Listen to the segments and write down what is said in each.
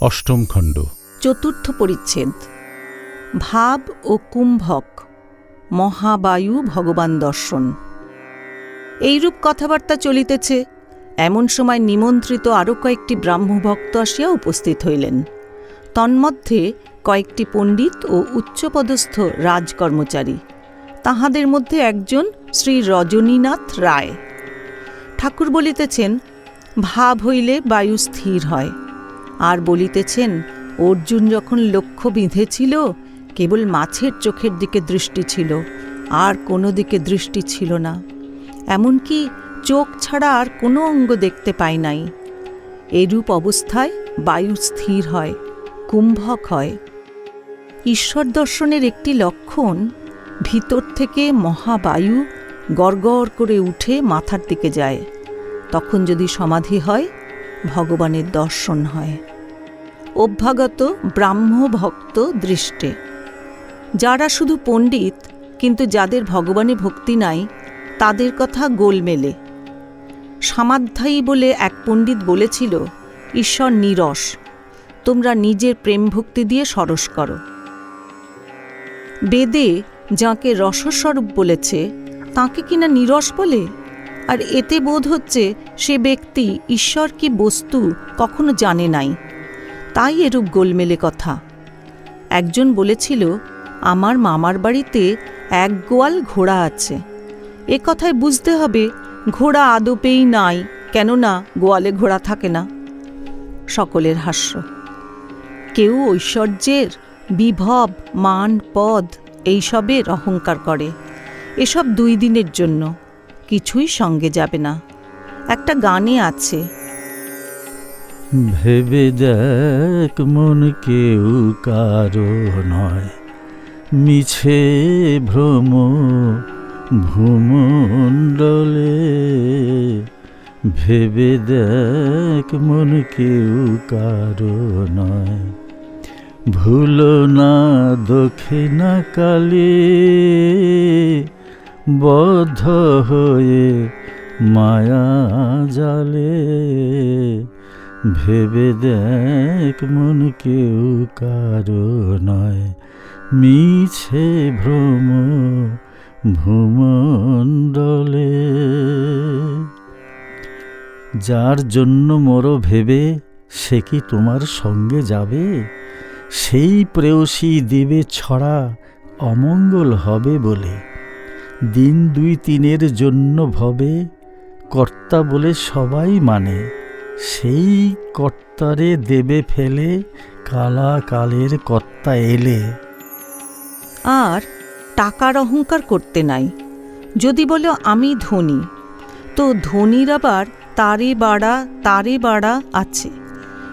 অষ্টম খণ্ড। চতুর্থ পরিচ্ছেদ। ভাব ও কুম্ভক, মহাবায়ু ভগবান দর্শন। এইরূপ কথাবার্তা চলিতেছে, এমন সময় নিমন্ত্রিত আরও কয়েকটি ব্রাহ্মভক্ত আসিয়া উপস্থিত হইলেন। তন্মধ্যে কয়েকটি পণ্ডিত ও উচ্চপদস্থ রাজকর্মচারী, তাহাদের মধ্যে একজন শ্রী রজনীনাথ রায়। ঠাকুর বলিতেছেন, ভাব হইলে বায়ু স্থির হয় আর বলিতেছেন, অর্জুন যখন লক্ষ্য বিঁধেছিল, কেবল মাছের চোখের দিকে দৃষ্টি ছিল, আর কোনো দিকে দৃষ্টি ছিল না। এমনকি চোখ ছাড়া আর কোনো অঙ্গ দেখতে পাই নাই। এরূপ অবস্থায় বায়ু স্থির হয়, কুম্ভক হয়। ঈশ্বর দর্শনের একটি লক্ষণ, ভিতর থেকে মহাবায়ু গড়গড় করে উঠে মাথার দিকে যায়। তখন যদি সমাধি হয় ভগবানের দর্শন হয়। অভ্যাগত ব্রাহ্ম ভক্ত দৃষ্টে। যারা শুধু পণ্ডিত, কিন্তু যাদের ভগবানে ভক্তি নাই, তাদের কথা গোলমেলে সামাধ্যায়ী বলে এক পণ্ডিত বলেছিল, ঈশ্বর নিরস, তোমরা নিজের প্রেম ভক্তি দিয়ে সরস করো। বেদে যাকে রসস্বরূপ বলেছে, তাকে কিনা নিরস বলে? আর এতে বোধ হচ্ছে সে ব্যক্তি ঈশ্বর কি বস্তু কখনো জানে নাই। তাই এরূপ গোলমেলে কথা। একজন বলেছিল, আমার মামার বাড়িতে এক গোয়াল ঘোড়া আছে। এ কথায় বুঝতে হবে, ঘোড়া আদপেই নাই, কেননা গোয়ালে ঘোড়া থাকে না। সকলের হাস্য। কেউ ঐশ্বর্যের বিভব, মান, পদ, এইসবের অহংকার করে। এসব দুই দিনের জন্য। কিছুই সঙ্গে যাবে না। একটা গানে আছে। ভেবে দেখ মন কেউ কারও নয়। মিছে ভ্রম, ভূমণ্ডলে। ভেবে দেখ মন কেউ কারও নয়। ভুলো না দক্ষিণা কালে। বদ্ধ হয়ে মায়া জালে, ভেবে দেখ মন কেউ কারও নয়। মিছে ভ্রম ভূমণ্ডলে। যার জন্য মরো ভেবে সে কি তোমার সঙ্গে যাবে? সেই প্রেয়সী দেবে ছড়া অমঙ্গল হবে বলে। দিন দুই তিনের জন্য ভবে, কর্তা বলে সবাই মানে। সেই কর্তারে দেবে ফেলে কালা কালের কর্তা এলে। আর টাকার অহংকার করতে নাই। যদি বলো আমি ধনী, তো ধনীর আবার তারে বাড়া তারে বাড়া আছে।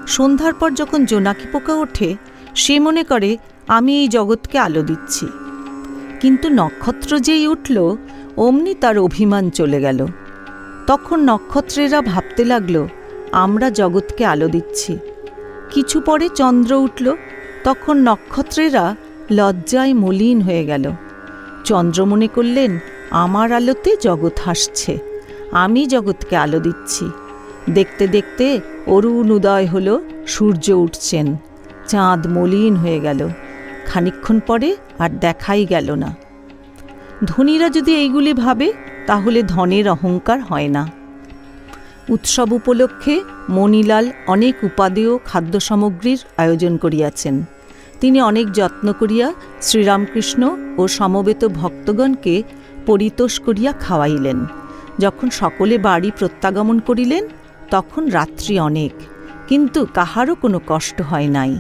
সন্ধ্যার পর যখন জোনাকি পোকা ওঠে, সে মনে করে, আমি এই জগৎকে আলো দিচ্ছি। কিন্তু নক্ষত্র যেই উঠল, অমনি তার অভিমান চলে গেল। তখন নক্ষত্রেরা ভাবতে লাগল, আমরা জগৎকে আলো দিচ্ছি। কিছু পরে চন্দ্র উঠল, তখন নক্ষত্রেরা লজ্জায় মলিন হয়ে গেল। চন্দ্র মনে করলেন, আমার আলোতে জগৎ হাসছে, আমি জগৎকে আলো দিচ্ছি। দেখতে দেখতে অরুণ উদয় হল, সূর্য উঠছেন, চাঁদ মলিন হয়ে গেল। খানিক্ষণ পরে আর দেখাই গেল না। ধনীরা যদি এইগুলি ভাবে, তাহলে ধনের অহংকার হয় না। উৎসব উপলক্ষে মণিলাল অনেক উপাদেয় খাদ্য সামগ্রীর আয়োজন করিয়াছেন। তিনি অনেক যত্ন করিয়া শ্রীরামকৃষ্ণ ও সমবেত ভক্তগণকে পরিতোষ করিয়া খাওয়াইলেন। যখন সকলে বাড়ি প্রত্যাগমন করিলেন, তখন রাত্রি অনেক, কিন্তু কাহারও কোনো কষ্ট হয় নাই।